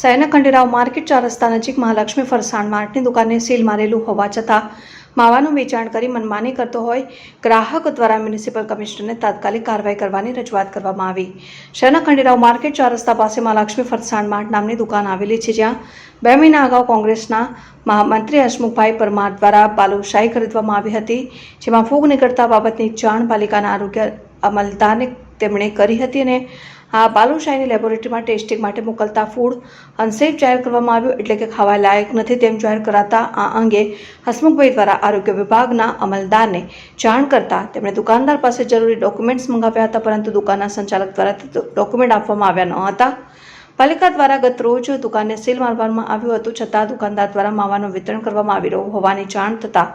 શહેરના ખંડેરાવ માર્કેટ ચાર રસ્તા નજીક મહાલક્ષ્મી ફરસાણ માર્ટની દુકાને સીલ મારેલું હોવા છતાં માવાનું વેચાણ કરી મનમાની કરતો હોય, ગ્રાહક દ્વારા મ્યુનિસિપલ કમિશનરને તાત્કાલિક કાર્યવાહી કરવાની રજૂઆત કરવામાં આવી. શહેરના ખંડેરાવ માર્કેટ ચાર રસ્તા પાસે મહાલક્ષ્મી ફરસાણ માર્ટ નામની દુકાન આવેલી છે જ્યાં બે મહિના અગાઉ કોંગ્રેસના મહામંત્રી હસમુખભાઈ પરમાર દ્વારા બાલુશાહી ખરીદવામાં આવી હતી, જેમાં ફૂગ નીકળતા બાબતની જાણ પાલિકાના આરોગ્ય અમલદારને તેમણે કરી હતી અને આ બાલુશાહીની લેબોરેટરીમાં ટેસ્ટિંગ માટે મોકલતા ફૂડ અનસેફ જાહેર કરવામાં આવ્યું, એટલે કે ખાવા લાયક નથી તેમ જાહેર કરાતા આ અંગે હસમુખભાઈ દ્વારા આરોગ્ય વિભાગના અમલદારને જાણ કરતા તેમણે દુકાનદાર પાસે જરૂરી ડોક્યુમેન્ટ્સ મંગાવ્યા હતા, પરંતુ દુકાનના સંચાલક દ્વારા ડોક્યુમેન્ટ આપવામાં આવ્યા ન હતા. પાલિકા દ્વારા ગત રોજ દુકાનને સીલ મારવામાં આવ્યું હતું, છતાં દુકાનદાર દ્વારા માવાનું વિતરણ કરવામાં આવી રહ્યું હોવાની જાણ થતાં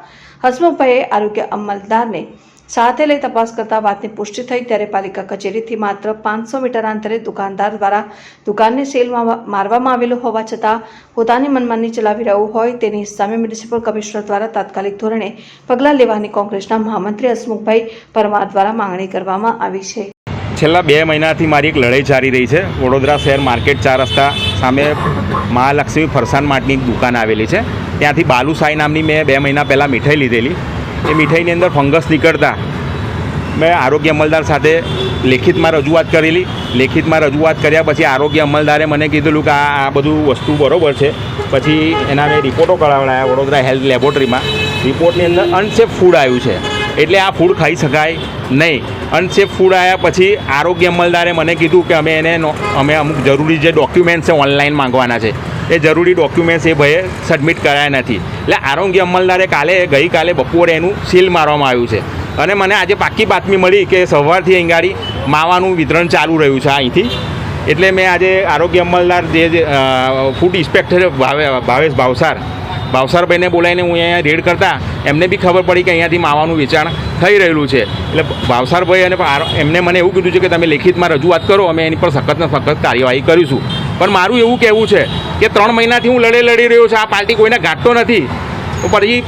હસમુખભાઈએ આરોગ્ય અમલદારને સાથે લઈ તપાસ કરતા વાતની પુષ્ટિ થઈ ત્યારે પાલિકા કચેરીથી માત્ર પાંચસો મીટર અંતરે દુકાનદાર દ્વારા દુકાનની સેલમાં મારવા- મારવામાં આવેલું હોવા છતાં પોતાની મનમાની ચલાવી રહ્યું હોય તેની સામે મ્યુનિસિપલ કમિશનર દ્વારા તાત્કાલિક ધોરણે પગલાં લેવાની કોંગ્રેસના મહામંત્રી હસમુખભાઈ પરમાર દ્વારા માંગણી કરવામાં આવી છે. છેલ્લા બે મહિનાથી મારી એક લડાઈ ચાલી રહી છે. વડોદરા શહેર માર્કેટ ચાર રસ્તા સામે મહાલક્ષ્મી ફરસાણ માટની દુકાન આવેલી છે. ત્યાંથી બાલુસાઈ નામની મેં બે મહિના પહેલાં મીઠાઈ લીધેલી. એ મીઠાઈની અંદર ફંગસ નીકળતા. મેં આરોગ્ય અમલદાર સાથે લેખિતમાં રજૂઆત કરેલી. લેખિતમાં રજૂઆત કર્યા પછી આરોગ્ય અમલદારે મને કીધેલું કે આ આ બધું વસ્તુ બરોબર છે. પછી એના મેં રિપોર્ટો કરાવડાયા વડોદરા હેલ્થ લેબોરેટરીમાં. રિપોર્ટની અંદર અનસેફ ફૂડ આવ્યું છે. એટલે આ ફૂડ ખાઈ શકાય નહીં. અનસેફ ફૂડ આવ્યા પછી આરોગ્ય અમલદારે મને કીધું કે અમે એને અમે અમુક જરૂરી જે ડોક્યુમેન્ટ્સ છે ઓનલાઈન માંગવાના છે. એ જરૂરી ડોક્યુમેન્ટ્સ એ ભાઈએ સબમિટ કરાયા નથી. એટલે આરોગ્ય અમલદારે કાલે ગઈકાલે બપોરે એનું સીલ મારવામાં આવ્યું છે. અને મને આજે પાકી બાતમી મળી કે સવારથી અહીં ગાડી માવાનું વિતરણ ચાલુ રહ્યું છે અહીંથી. એટલે મેં આજે આરોગ્ય અમલદાર જે ફૂડ ઇન્સ્પેક્ટર ભાવે, ભાવેશ ભાવસાર, ભાવસારભાઈને બોલાવીને હું અહીંયા રેડ કરતા, એમને બી ખબર પડી કે અહીંયાથી માવાનું વેચાણ થઈ રહેલું છે. એટલે ભાવસારભાઈ અને એમને મને એવું કીધું છે કે તમે લેખિતમાં રજૂઆત કરો, અમે એની પર સખતને સખત કાર્યવાહી કરીશું. પણ મારું એવું કહેવું છે કે ત્રણ મહિનાથી હું લડે લડી રહ્યો છું, આ પાર્ટી કોઈને ગાંઠતો નથી. તો પછી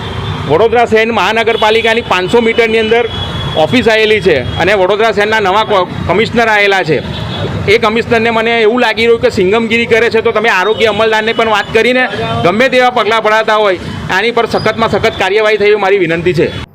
વડોદરા શહેર મહાનગરપાલિકાની પાંચસો મીટરની અંદર ઓફિસ આવેલી છે અને વડોદરા શહેરના નવા કમિશનર આવેલા છે. એ કમિશનરને મને એવું લાગી રહ્યું કે સિંગમગીરી કરે છે તો તમે આરોગ્ય અમલદારને પણ વાત કરીને ગમે તેવા પગલાં ભરાતા હોય, આની પર સખતમાં સખત કાર્યવાહી થઈ મારી વિનંતી છે.